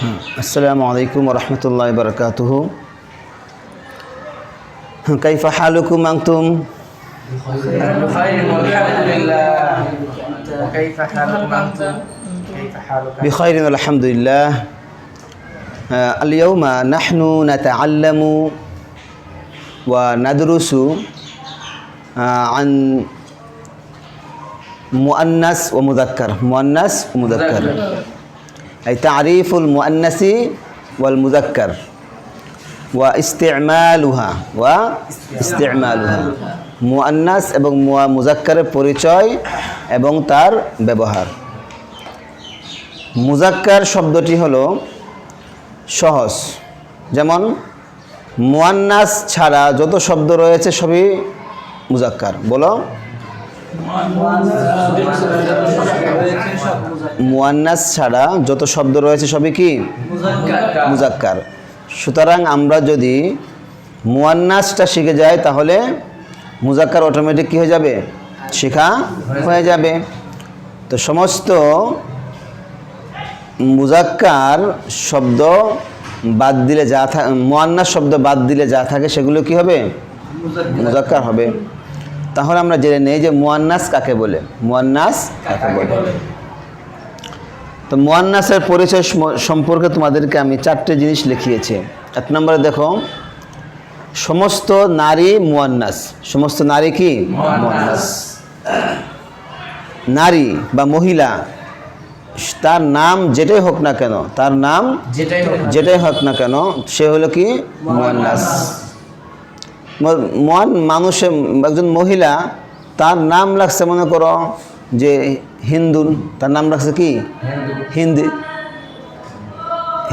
السلام عليكم ورحمة الله وبركاته كيف حالكم أنتم؟ بخير والحمد لله وكيف حالكم أنتم؟ كيف؟ بخير والحمد لله اليوم نحن نتعلم وندرس آه، عن مؤنث ومذكر مؤنث ومذكر এই তারিফুল মুআন্নাসি ওয়াল মুজাক্কার ওয়া ইস্তেমালুহা ওয়া ইস্তেমালুহা। মুআন্নাস এবং মুয়া মুজাক্কারের পরিচয় এবং তার ব্যবহার। মুজাক্কার শব্দটি হলো সহজ। যেমন মুয়ান্নাস ছাড়া যত শব্দ রয়েছে সবই মুজাক্কার বলো মুয়ান্নাস ছাড়া যত শব্দ রয়েছে সবই কি? মুজাক্কার। সুতরাং আমরা যদি মুয়ান্নাসটা শিখে যাই তাহলে মুজাক্কার অটোমেটিক কী হয়ে যাবে? শেখা হয়ে যাবে। তো সমস্ত মুজাক্কার শব্দ বাদ দিলে যা থাকে মুয়ান্নাস শব্দ বাদ দিলে যা থাকে সেগুলো কি হবে? মুজাক্কার হবে। তাহলে আমরা জেনে নেই যে মুয়ান্নাস কাকে বলে? মুয়ান্নাস কাকে বলে? তো মুয়ান্নাসের পরিচয় সম্পর্কে তোমাদেরকে আমি চারটে জিনিস লিখিয়েছি। এক নম্বরে দেখো সমস্ত নারী মুয়ান্নাস। সমস্ত নারী কি? মুয়ান্নাস। নারী বা মহিলা তার নাম যেটাই হোক না কেন তার নাম যেটাই হোক না, যেটাই হোক না কেন সে হলো কি? মুয়ান্নাস। ম- মন মানুষে, একজন মহিলা, তার নাম লাগছে মনে করো, যে হিন্দুন, তার নাম রাখছে কি? হিন্দি।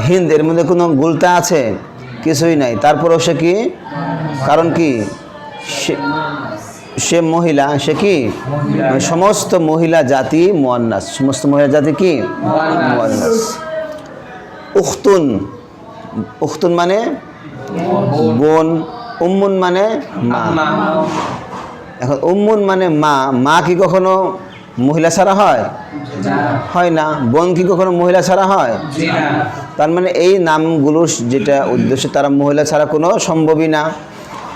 হিন্দ, এর মধ্যে কোনো গুলতা আছে? কিছুই নাই। তারপরেও সে কি? কারণ কি? সে- মহিলা, সে কি? সমস্ত মহিলা জাতি মোয়ান্নাস। সমস্ত মহিলা জাতি কি? মোয়ান্নাস। উখতুন। উখতুন মানে বোন। উম্মুন মানে মা। এখন উম্মুন মানে মা। মা কি কখনো মহিলা ছাড়া হয়? হয় না। বোন কি কখনো মহিলা ছাড়া হয়? তার মানে এই নামগুলোর যেটা উদ্দেশ্য তারা মহিলা ছাড়া কোনো সম্ভবই না।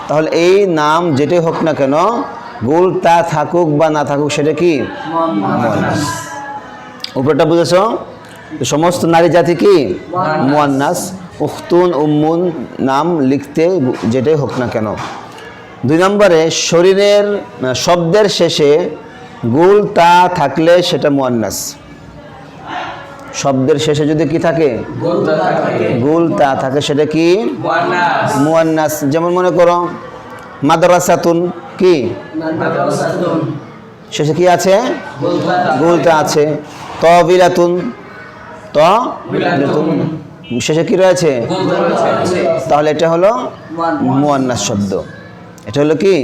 তাহলে এই নাম যেটাই হোক না কেন গোল তা থাকুক বা না থাকুক সেটা কি। উপরটা বুঝেছ? সমস্ত নারী জাতি কি? মুয়ান্নাস উখতুন উম্মুন নাম লিখতে যেটাই হোক না কেন। দুই নম্বরে শরীরের শব্দের শেষে গুল তা থাকলে সেটা মুয়ান্নাস। শব্দের শেষে যদি কি থাকে? গুল তা থাকে। সেটা কি? মুয়ান্নাস। যেমন মনে করো মাদ্রাসাতুন কি? শেষে কি আছে? গুলটা আছে। তবিলাতুন। ত শেষে কি রয়েছে? তাহলে এটা হলো মুয়ান্নাস শব্দ। এটা হলো কি?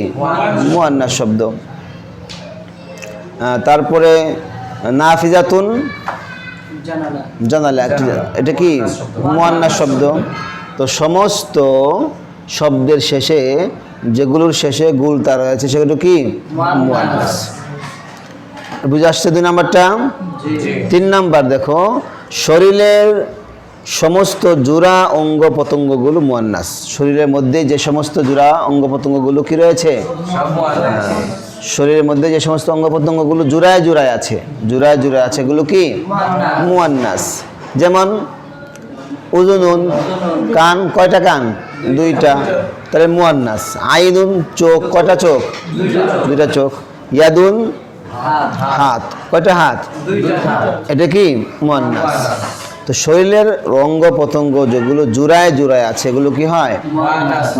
মুয়ান্নাস শব্দ। তারপরে নাফিজাতুন জানালা। একটি এটা কি? মুয়ান্নাস শব্দ। তো সমস্ত শব্দের শেষে যেগুলোর শেষে গুলতা রয়েছে সেগুলো কি? মুয়ান্নাস। বুঝে আসছে দুই নাম্বারটা? তিন নাম্বার দেখো শরীরের সমস্ত জোড়া অঙ্গ প্রত্যঙ্গগুলো মুয়ান্নাস। শরীরের মধ্যে যে সমস্ত জোড়া অঙ্গ প্রত্যঙ্গগুলো কি রয়েছে? শরীরের মধ্যে যে সমস্ত অঙ্গ প্রত্যঙ্গগুলো জোড়ায় জোড়ায় আছে জোড়ায় জোড়ায় আছে এগুলো কি? মুয়ান্নাস। যেমন উজুনুন কান কয়টা কান? দুইটা। তাহলে মুয়ান্নাস। আইনুন চোখ কয়টা চোখ? দুইটা চোখ। ইয়াদুন হাত। কয়টা হাত। এটা কি? মুয়ান্নাস। তো শরীরের অঙ্গ প্রত্যঙ্গ যেগুলো জোড়ায় জোড়ায় আছে এগুলো কি হয়?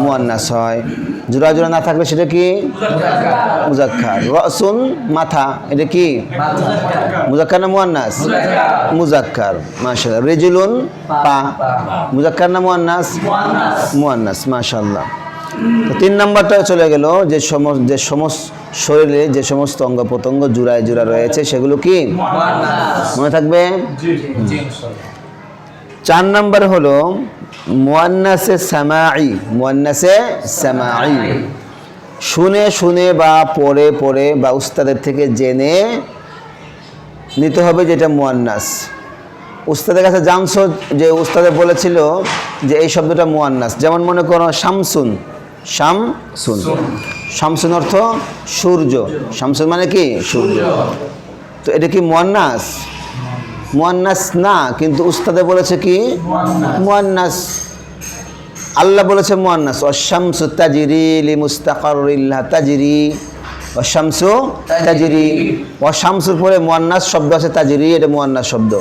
মুয়ান্নাস হয়। জোড়া জোড়া না থাকলে সেটা কি? মুজাক্কার। রসুন মাথা এটা কি? মুজাক্কার। না মুয়ান্নাস? মুজাক্কার। মাশাআল্লাহ। রিজুলুন পা। মুজাক্কার না মুয়ান্নাস? মুয়ান্নাস। মাশাআল্লাহ। তো তিন নাম্বারটা চলে গেল যে সমস্ত যে সমস্ত শরীরে যে সমস্ত অঙ্গ প্রত্যঙ্গ জোড়ায় জোড়া রয়েছে সেগুলো কি? মনে থাকবে? জি জি ইনশাআল্লাহ। চার নম্বর হলো মুয়ান্নাসে সামাই মুয়ান্নাসে সামাই শুনে শুনে বা পড়ে পড়ে বা উস্তাদের থেকে জেনে নিতে হবে যেটা মুয়ান্নাস। উস্তাদের কাছে জানছো যে উস্তাদে বলেছিল যে এই শব্দটা মুয়ান্নাস। যেমন মনে করো শামসুন শামসুন। শামসুন অর্থ সূর্য। শামসুন মানে কি? সূর্য। তো এটা কি মুয়ান্নাস? মুয়ান্নাস না, কিন্তু উস্তাদে বলেছে কি? মুয়ান্নাস। আল্লাহ বলেছে মুয়ান্নাস। অশামসু তাজিরি লি মুস্তাকারিল্লাহ তাজিরি। অশামসু তাজিরি। অশামসুর পরে মুয়ান্নাস শব্দ আছে, তাজিরি, এটা মুয়ান্নাস শব্দ।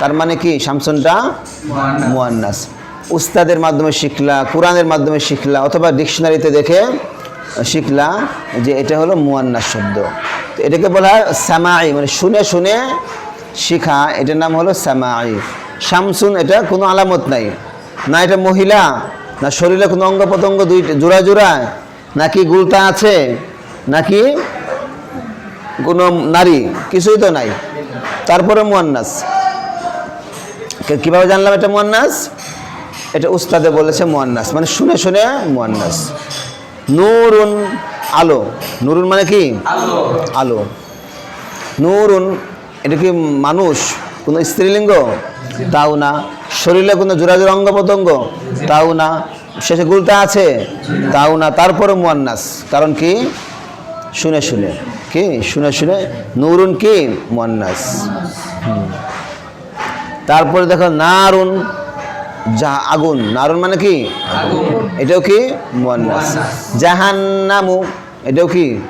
তার মানে কি? শামসুনটা মুয়ান্নাস। উস্তাদের মাধ্যমে শিখলা, কোরআনের মাধ্যমে শিখলা, অথবা ডিকশনারিতে দেখে শিখলা যে এটা হলো মুয়ান্নাস শব্দ। তো এটাকে বলা হয় সামাই মানে শুনে শুনে শিখা এটার নাম হলো সামাই শামসুন এটা কোনো আলামত নাই। না এটা মহিলা না শরীরে কোনো অঙ্গ প্রত্যঙ্গ দুই জোড়া জোড়া নাকি গুলতা আছে নাকি কোনো নারী কিছুই তো নাই। তারপরে মুয়ান্নাস। কীভাবে জানলাম এটা মুয়ান্নাস? এটা উস্তাদে বলেছে মুয়ান্নাস মানে শুনে শুনে মুয়ান্নাস। নূরুন আলো। নুরুন মানে কি? আলো। আলো। নূরুন এটা কি মানুষ? কোনো স্ত্রীলিঙ্গ? তাও না। শরীরে কোনো জোড়া অঙ্গ প্রত্যঙ্গ? তাও না। শেষে গুলতা আছে? তাও না। তারপরে মুয়ান্নাস। কারণ কি? শুনে শুনে। কি? শুনে শুনে। নুরুন কি? মুয়ান্নাস। তারপরে দেখো নারুন। যা আগুন। নারুন মানে কি? এটাও কি? মুয়ান্নাস। জাহান্নামু। এটাও কি?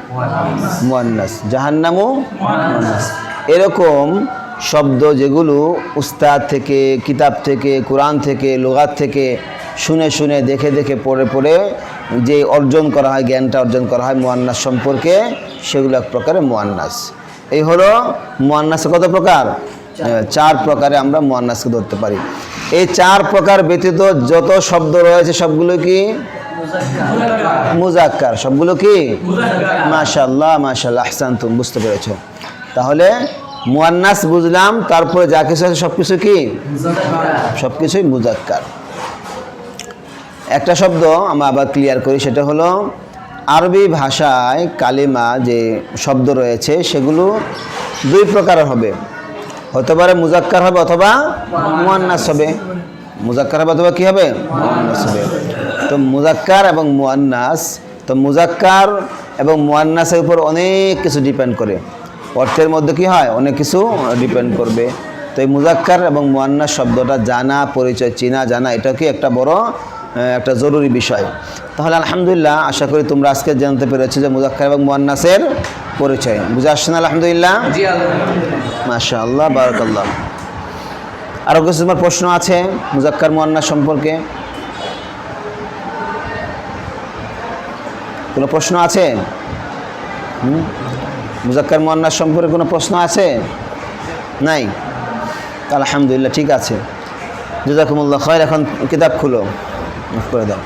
মুয়ান্নাস। জাহান্নামু? মুয়ান্নাস। এরকম শব্দ যেগুলো উস্তাদ থেকে কিতাব থেকে কোরআন থেকে লোগাত থেকে শুনে শুনে দেখে দেখে পড়ে পড়ে যে অর্জন করা হয় জ্ঞানটা অর্জন করা হয় মুয়ান্নাস সম্পর্কে সেগুলো এক প্রকারের মুয়ান্নাস। এই হলো মুয়ান্নাস কত প্রকার? চার। প্রকারে আমরা মুয়ান্নাসকে ধরতে পারি। এই চার প্রকার ব্যতীত যত শব্দ রয়েছে সবগুলো কি? মুজাক্কার। সবগুলো কি? মাশাল্লাহ মাশাল্লাহ আহসান তুমি বুঝতে পেরেছ। তাহলে মুয়ান্নাস বুঝলাম তারপরে যা কিছু আছে সব কিছু কি? সব কিছুই মুজাক্কার। একটা শব্দ আমরা আবার ক্লিয়ার করি সেটা হলো আরবি ভাষায় কালিমা যে শব্দ রয়েছে সেগুলো দুই প্রকারের হবে। হতে পারে মুজাক্কার হবে অথবা মুয়ান্নাস হবে। মুজাক্কার হবে অথবা কি হবে? মুয়ান্নাস হবে। তো মুজাক্কার এবং মুয়ান্নাস তো মুজাক্কার এবং মুয়ান্নাসের উপর অনেক কিছু ডিপেন্ড করে। অর্থের মধ্যে কি হয়? অনেক কিছু ডিপেন্ড করবে। তো এই মুজাক্কার এবং মুয়ান্নাস শব্দটা জানা পরিচয় চেনা জানা এটা কি একটা বড় একটা জরুরি বিষয়। তাহলে আলহামদুলিল্লাহ আশা করি তোমরা আজকে জানতে পেরেছ যে মুজাক্কার এবং মুয়ান্নাসের পরিচয়। বুঝে আসছে না আলহামদুলিল্লাহ। মাশা আল্লাহ বারাকাল্লাহ। আরও কিছু তোমার প্রশ্ন আছে মুজাক্কার মুয়ান্নাস সম্পর্কে? কোনো প্রশ্ন আছে? হুম? মুজাক্কার মোয়ান্নাস সম্পর্কে কোনো প্রশ্ন আছে? নাই? আলহামদুলিল্লাহ, ঠিক আছে। জুজাকুমুল্লাহ খয়ের এখন কিতাব খুলো। মাফ করে দাও।